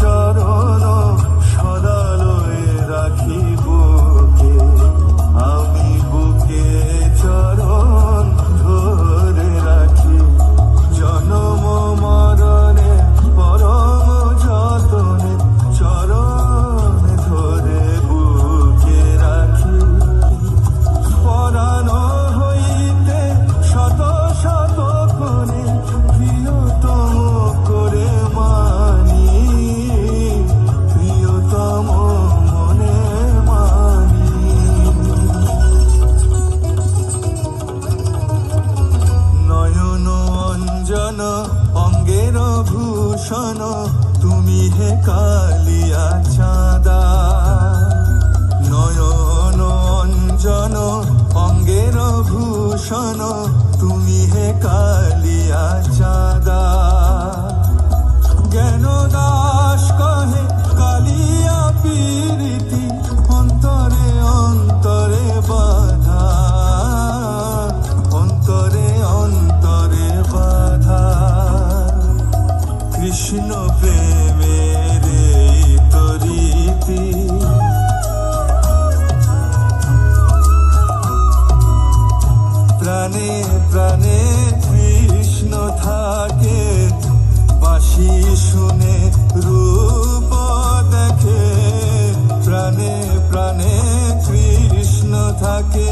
চরণ ভূষণ অঙ্গের ভূষণ তুমি হে কালিয়া চাঁদা। নয়ন অঞ্জন অঙ্গের ভূষণ তুমি হে কাল কৃষ্ণ প্রেমের তরিতি। প্রাণে প্রাণে কৃষ্ণ থাকে বাসি শুনে রূপ দেখে। প্রাণে প্রাণে কৃষ্ণ থাকে